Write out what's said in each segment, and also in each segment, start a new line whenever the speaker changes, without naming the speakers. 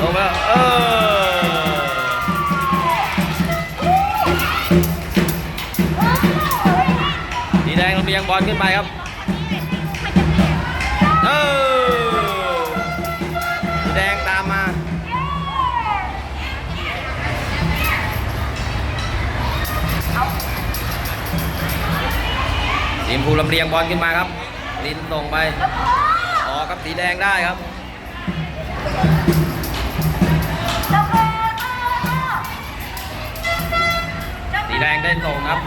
ลงแล้วเออสีแดงลำเลียงบอลขึ้นไปครับเออสีแดงตามมาทีมภูลำเลียงบอลขึ้นมาครับ ลินส่งไปออกครับสีแดงได้ครับ แดงได้ส่งครับ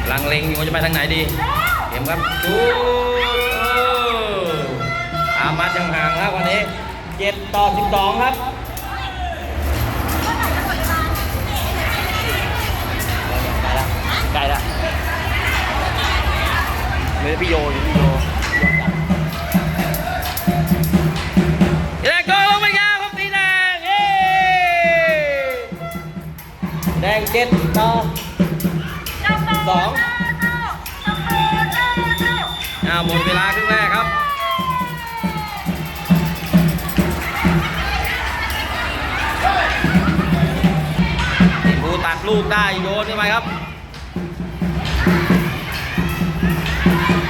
กำลังเล็งอยู่ว่าจะไปทางไหนดี เข็มครับชูตามมาจังห่างครับวันนี้เจ็ดต่อสิบสองครับ
ไกลละมือพี่โยอยู่พี่โย
สีแงเจ็ดต่อสองอ่าหมดเวลาครึ่งแรกครับทีมภูตัดลูกได้โยนขึ้นไปครับ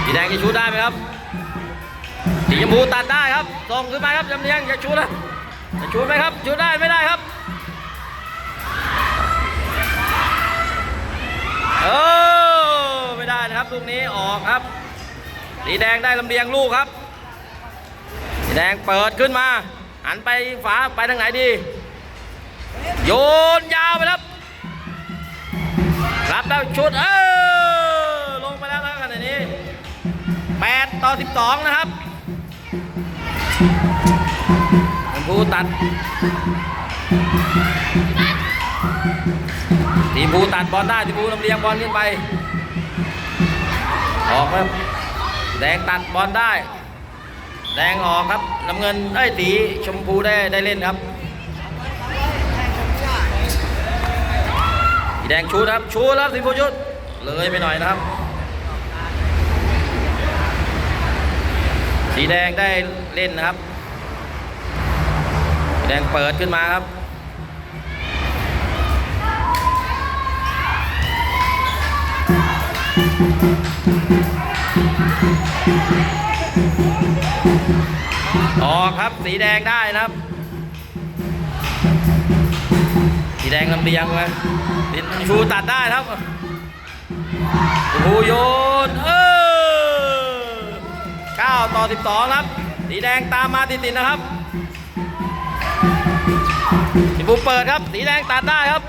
สีแดงจะชูได้ไหมครับสีชมพูตัดได้ครับส่งขึ้นมาครับจำเนียงจะชูนะจะชูไหมครับชูได้ไม่ได้ครับ เออไม่ได้นะครับลูกนี้ออกครับสีแดงได้ลำเลียงลูกครับสีแดงเปิดขึ้นมา หันไปฝาไปทางไหนดี โยนยาวไปครับรับแล้วชุดเออลงไปแล้วนะครับขณะนี้ 8 ต่อ 12 นะครับชมพูตัด ทีมภูตัดบอลได้ทีมภูลำเลียงบอลขึ้นไป ออกครับแดงตัดบอลได้ แดงออกครับน้ำเงินเอ้ยสีชมพูได้ได้เล่นครับสีแดงชูครับชูแล้วสีชมพูชุดเลยไปหน่อยนะครับ สีแดงได้เล่นนะครับสีแดงเปิดขึ้นมาครับ ออกครับสีแดงได้นะครับ สีแดงลำเลียงมาดินชูตัดได้ครับชูโยนเออ9ต่อ 12 ครับ สีแดงตามมาติดๆนะครับสีชมพูเปิดครับ สีแดงตัดได้ครับ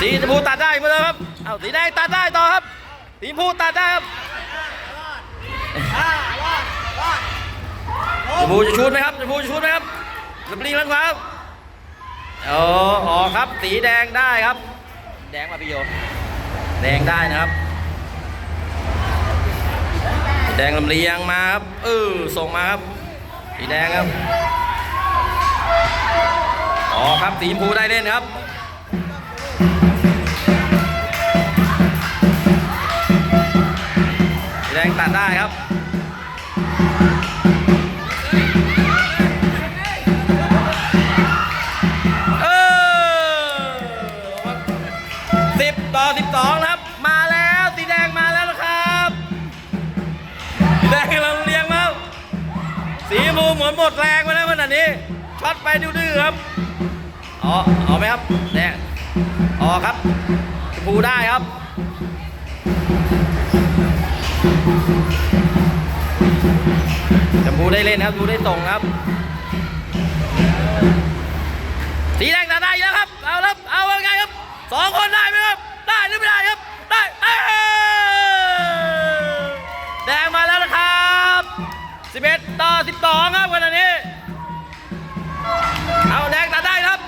สีชมพูตัดได้เมาเลยครับ เอาสีแดงตัดได้ต่อครับ สีชมพูตัดได้ครับชมพูจะชูดไหมครับชมพูจะชูดไหมครับลำลีลังขวาครับออออกครับ สีแดงได้ครับ
แดงมาพี่โย
แดงได้นะครับ แดงลำเลียงมาครับ เออส่งมาครับ สีแดงครับออกครับ สีชมพูได้เล่นครับ ตัดได้ครับเออสิบต่อสิบสองครับ มาแล้วสีแดงมาแล้วนะครับสีแดงเราเรียงมาสีมูเหมือนหมดแรงไปแล้วขนาดนี้ช็อตไปดื้อๆครับอ๋อเอาไหมครับแดงออกครับชมพูได้ครับ ชมพูได้เล่นครับชมพูได้ส่งครับ สีแดงตัดได้แล้วครับ เอาครับ เอาว่าไงครับสองคนได้ไหมครับ ได้หรือไม่ได้ครับ ได้แดงมาแล้วนะครับ11ต่อ12ครับวันนี้ เอาแดงตัดได้ครับ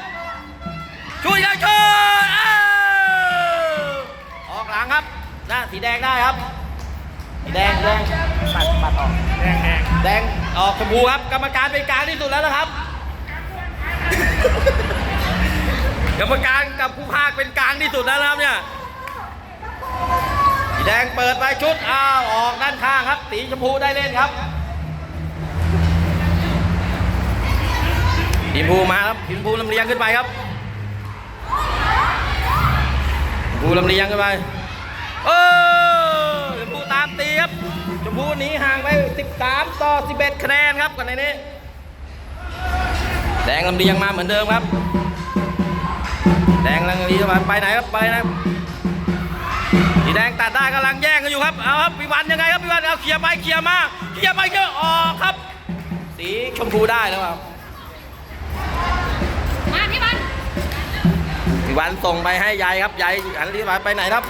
ช่วยกันช่วยออกหลังครับนะสีแดงได้ครับ แดงแดง
ปัดปัดออก
แดงแดง
แดงออกชมพูครับ กรรมการเป็นกลางที่สุดแล้วนะครับ กรรมการกับผู้พากย์เป็นกลางที่สุดแล้วนะครับเนี่ยสีแดงเปิดไปชุดอ้าวออกด้านข้างครับ สีชมพูได้เล่นครับทีมภูมาครับทีมภูลำเลียงขึ้นไปครับทีมภูลำเลียงขึ้นไปเออ มพูหนีห่างไป 13 ต่อ 11 คะแนนครับกันในนี้ แดงลำเลียงมาเหมือนเดิมครับ แดงลำเลียงมาไปไหนครับไปนะครับสีแดงตัดได้กำลังแย่งกันอยู่ครับ เอาครับวิวันยังไงครับวิวันเอาเคลียร์ไปเคลียร์มาเคลียร์ไปเคลียร์ออกครับ สีชมพูได้แล้วครับ
มาพี่บัน
พี่วันส่งไปให้ยายครับยายหันรีบไปไหนครับ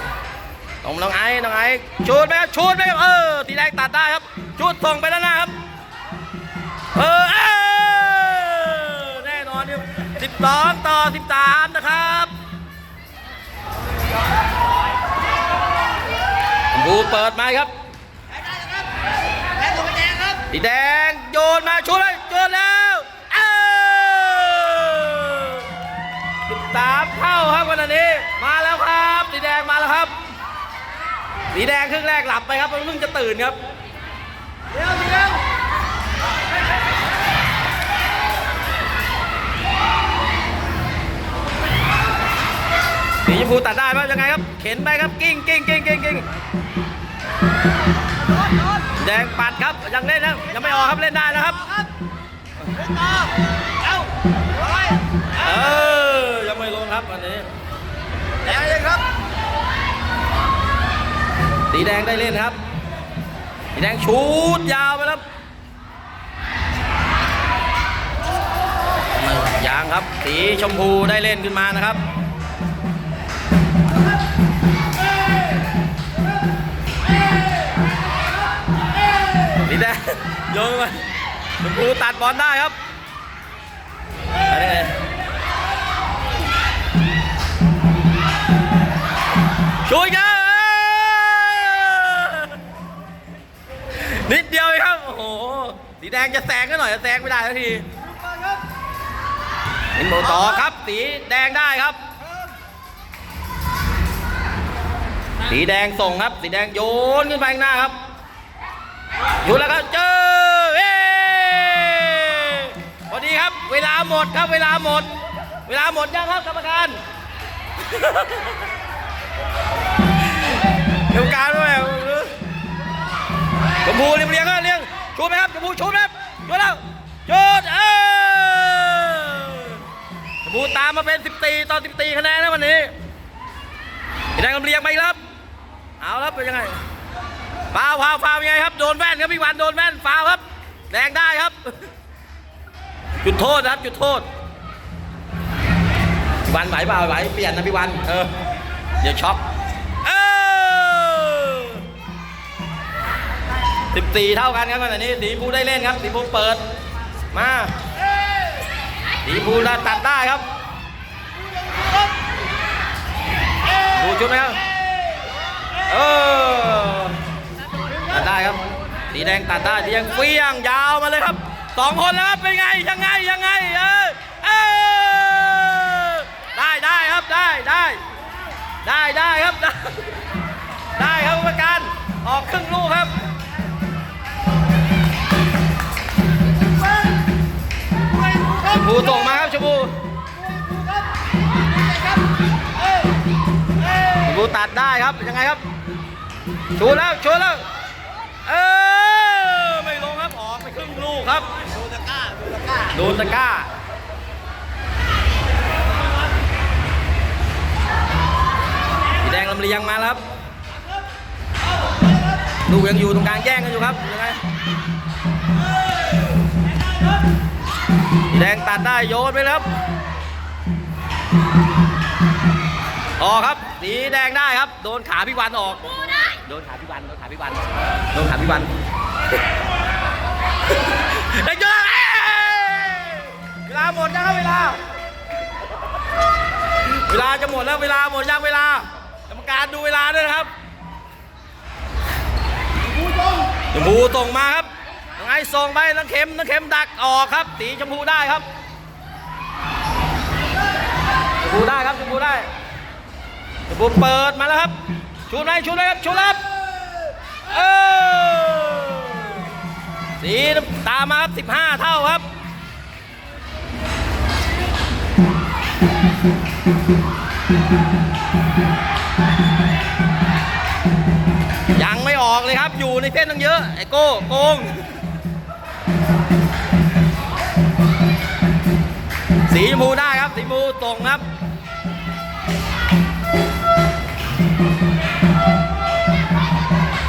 ส่งน้องไอ้น้องไอ้ชูดไหมครับชูดไหมครับเออสีแดงตัดได้ครับชูดส่งไปด้านหน้าครับ เออเออแน่นอนครับสิบสองต่อสิบสามนะครับชมพูเปิดไม้ครับสีแดงโยนมาชูดเลย สีแดงครึ่งแรกหลับไปครับเพิ่งจะตื่นครับเร็วเร็วสีชมพูตัดได้ไหมยังไงครับ เข็นไปครับกิ้งกิ้งกิ้งกิ้งกิ้งแดงปัดครับยังเล่นนะยังไม่ออกครับเล่นได้นะครับเออยังไม่ลงครับอันนี้แดงเลยครับ สีแดงได้เล่นครับ สีแดงชูดยาวไปแล้วไม่ยางครับ สีชมพูได้เล่นขึ้นมานะครับสีแดงโยนไปชมพูตัดบอลได้ครับไปเลยช่วยกันดเดียวเองครับ โอ้โห สีแดงจะแซงก็หน่อยจะแซงไม่ได้ทันทีอินโมต่อครับ สีแดงได้ครับ สีแดงส่งครับ สีแดงโยนขึ้นไปข้างหน้าครับอยู่แล้วครับเจอเอ้พอดีครับ เวลาหมดครับ เวลาหมด เวลาหมดยังครับกรรมการกรรมการด้วยชมพูเรียงเรียงเรียงชูไหมครับ ชมพูชูไหมครับชูแล้วชูดเออชมพูตามมาเป็น 14 ต่อ 14 คะแนนนะวันนี้สีแดงลำเลียงไปครับ เอาครับเป็นยังไงฟาวฟาวฟาวยังไงครับ โดนแว่นครับพี่วันโดนแว่นฟาวครับแดงได้ครับ จุดโทษนะครับ จุดโทษวันไหวเปล่าไหวเปลี่ยนนะพี่วัน เออ เดี๋ยวช็อก 14 เท่ากันครับขณะนี้สีภูได้เล่นครับสีภูเปิดมาสีภูตัดได้ครับดูชุดไหมครับเออตัดได้ครับสีแดงตัดได้ยังเฟี้ยงยาวมาเลยครับสองคนแล้วครับเป็นไงยังไงยังไงเออได้ได้ครับได้ได้ได้ได้ครับได้ครับกรรมการออกครึ่งลูกครับ ชมพูส่งมาครับชมพูชมพูตัดได้ครับยังไงครับชูแล้วชูแล้วเออไม่ลงครับออกไปครึ่งลูกครับโดนตะก้าโดนตะก้าสีแดงลำเลียงมาแล้วครับลูกยังอยู่ตรงกลางแย่งกันอยู่ครับยังไง แดงตัดได้โยนไปแล้วครับออกครับสีแดงได้ครับ โดนขาพี่วันออก โดนขาพี่วันโดนขาพี่วันโดนขาพี่วันเด็กเยอะเอ้ยเวลาหมดยังครับเวลา เวลาจะหมดแล้วเวลาหมดยังเวลากรรมการดูเวลาด้วยนะครับชมพูส่งมาครับ ยังไงส่งไปนัองเข็มนัองเข็มดักออกครับ ตีชมพูได้ครับชมพูได้ครับชมพูได้ชมพูเปิดมาแล้วครับชูนายชูนายครับชูรับเออสีตามมาครับสิบห้าเท่าครับยังไม่ออกเลยครับ อยู่ในเส้นตั้งเยอะ ไอโก้โกง สีชมพูได้ครับ สีชมพูตรงครับ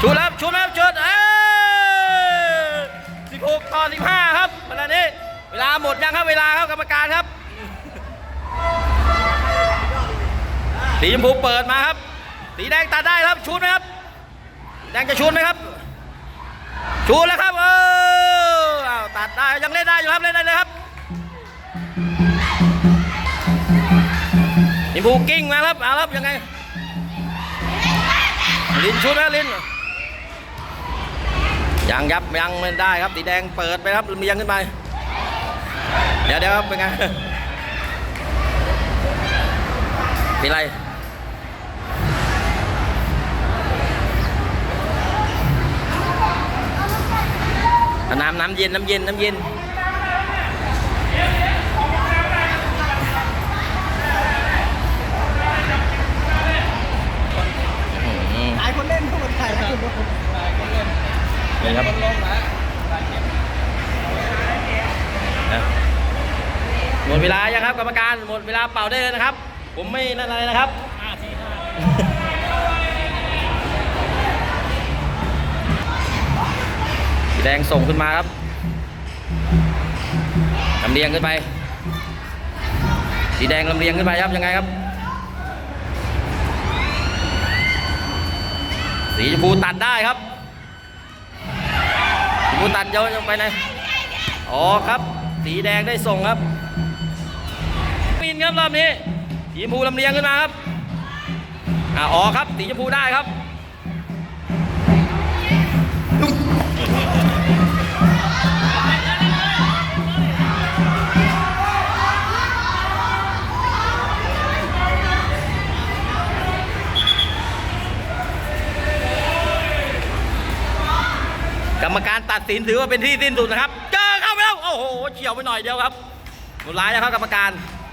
ชุดแล้วชุดแล้วชุดเอ้สิบหกต่อสิบห้าครับเวลานี้ เวลาหมดยังครับ เวลาครับกรรมการครับ สีชมพูเปิดมาครับ สีแดงตัดได้ครับ ชุดไหมครับ แดงจะชุดไหมครับ ชุดแล้วครับ เออตัดได้ยังเล่นได้อยู่ครับ เล่นได้เลยครับ สีชมพูกิ้งมาครับเอาครับยังไงลินชุดนะลินยังยับยังไม่ได้ครับสีแดงเปิดไปครับมียังขึ้นไป เดี๋ยวเดี๋ยวเป็นไงเป็นไรน้ำน้ำเย็นน้ำเย็นน้ำเย็น
นี่ค
รับหมดเวลายังครับกรรมการหมดเวลาเป่าได้เลยนะครับ ผมไม่นั่นอะไรนะครับสีแดงส่งขึ้นมาครับลำเลียงขึ้นไป สีแดงลำเลียงขึ้นไปครับยังไงครับ สีชมพูตัดได้ครับชมพูตัดเยอะลงไปไหนอ๋อครับ สีแดงได้ส่งครับปินครับรอบนี้สีชมพูลำเลียงขึ้นมาครับอ่าอ๋อครับ สีชมพูได้ครับ รรมการตัดสินถือว่าเป็นที่สิ้นสุดนะครับ เจอเข้าไปแล้ว โอ้โหเฉียวไปหน่อยเดียวครับหมดร้ายแล้วครับกรรมการ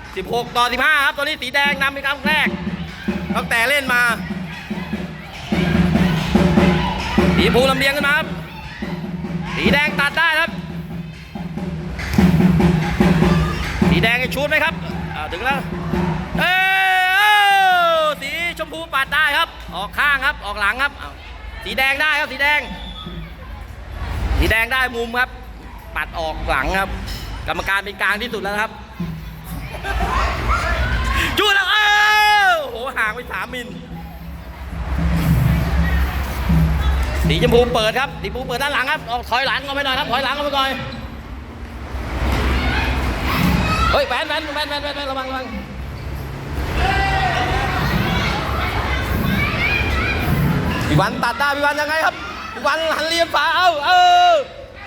16 ต่อ 15 ครับตัวนี้สีแดงนำเป็นครั้งแรกตั้งแต่เล่นมา สีชมพูลำเลียงขึ้นมาครับ สีแดงตัดได้ครับ สีแดงชูดไหมครับถึงแล้ว เอ้ยสีชมพูปัดได้ครับ ออกข้างครับ ออกหลังครับ สีแดงได้ครับ สีแดง สีแดงได้มุมครับ ปัดออกหลังครับ กรรมการเป็นกลางที่สุดแล้วครับจูดแล้วเออโอ้โหห่างไปสามมิลสีชมพูเปิดครับสีชมพูเปิดด้านหลังครับออกถอยหลังออกไปหน่อยครับถอยหลังออกไปก่อนเฮ้ยแวนแวนแวนแวนแวนแวนระวังระวังพี่วันตัดได้พี่วันยังไงครับ วันหันเลียนฝาเอาเออ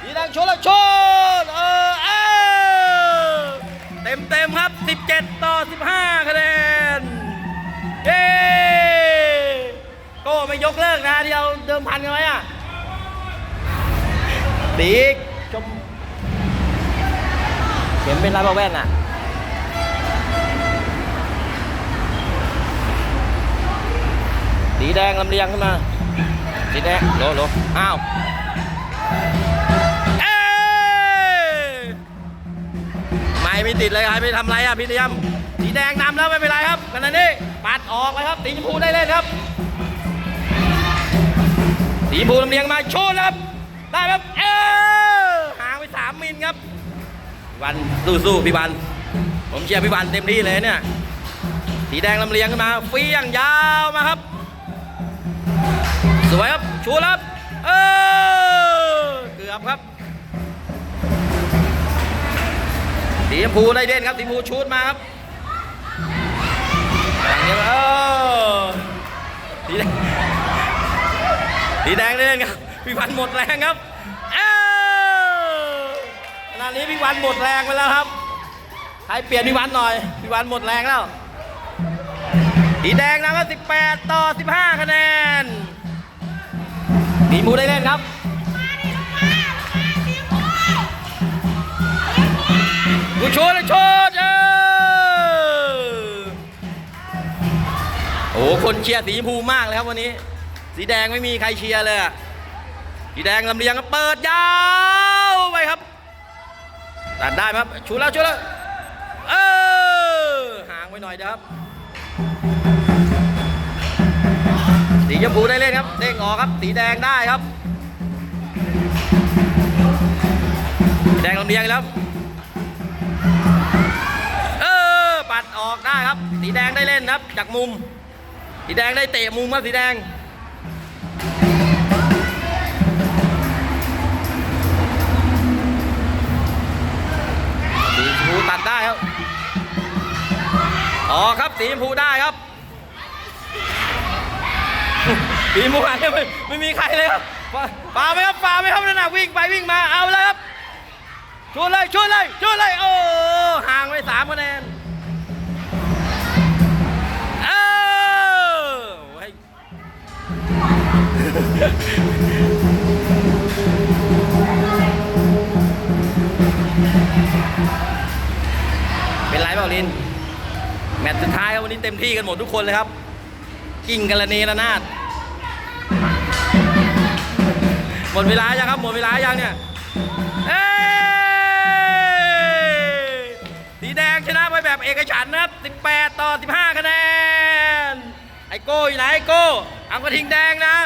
สีแดงชนแล้วชนเออเออเต็มเต็มครับ 17 ต่อ 15 คะแนนเย้ก็ไม่ยกเลิกนะที่เราเดิมพันกันไว้อะตีกชมเข็มเป็นไรบ้าแว่นอะสีแดงลำเลียงขึ้นมา สีแดงโลโลอ้าวเอ้ยไม่ไม่ติดเลยครับไม่ทำไรอะพี่เตรียมสีแดงนำแล้วไม่เป็นไรครับขณะนี้ปัดออกไปครับสีชมพูได้เล่นครับสีชมพูลำเลียงมาโชว์ครับ ได้ครับเออห่างไปสามมิลครับวันสู้ๆพี่วัน ผมเชียร์พี่วันเต็มที่เลยเนี่ยสีแดงลำเลียงขึ้นมาเฟี้ยงยาวมาครับ สวยครับ ชูแล้วครับ เออ เกือบครับสีชมพูได้เด่นครับสีชมพูชูดมาครับอย่างนี้เออสีแดงสีแดงได้เด่นครับพี่วันหมดแรงครับเออขณะนี้พี่วันหมดแรงไปแล้วครับใครเปลี่ยนพี่วันหน่อยพี่วันหมดแรงแล้วสีแดงนะครับ18 ต่อ 15 คะแนน สีมูได้เล่นครับกูโชว์เลยโชว์เออโอ้โหคนเชียร์สีชมพูมากเลยครับวันนี้ สีแดงไม่มีใครเชียร์เลยสีแดงลำเลียงเปิดยาวไปครับตัดได้ไหมครับชูแล้วชูแล้วเออห่างไปหน่อยเดียวครับ สีชมพูได้เล่นครับเด้งออกครับ สีแดงได้ครับ แดงลำเลียงแล้วเออปัดออกได้ครับ สีแดงได้เล่นครับ จากมุม สีแดงได้เตะมุมครับสีแดงสีชมพูตัดได้ครับออกครับสีชมพูได้ ครับสีมูหายไปไม่ไม่มีใครเลยครับฟาฟาไหมครับฟาไหมครับนั่นน่ะวิ่งไปวิ่งมาเอาเลยครับชวนเลยชวนเลยชวนเลยโอ้ห่างไปสามคะแนนเออเป็นไรเปล่าลิน แมตช์สุดท้ายครับวันนี้เต็มที่กันหมดทุกคนเลยครับ กิ่งกันละเนระนาด หมดเวลายังครับ หมดเวลายังเนี่ย เอ้ยสีแดงชนะไปแบบเอกฉันนะครับ 18 ต่อ 15 คะแนน ไอโก้อยู่ไหนไอโก้เอากระทิงแดงนะ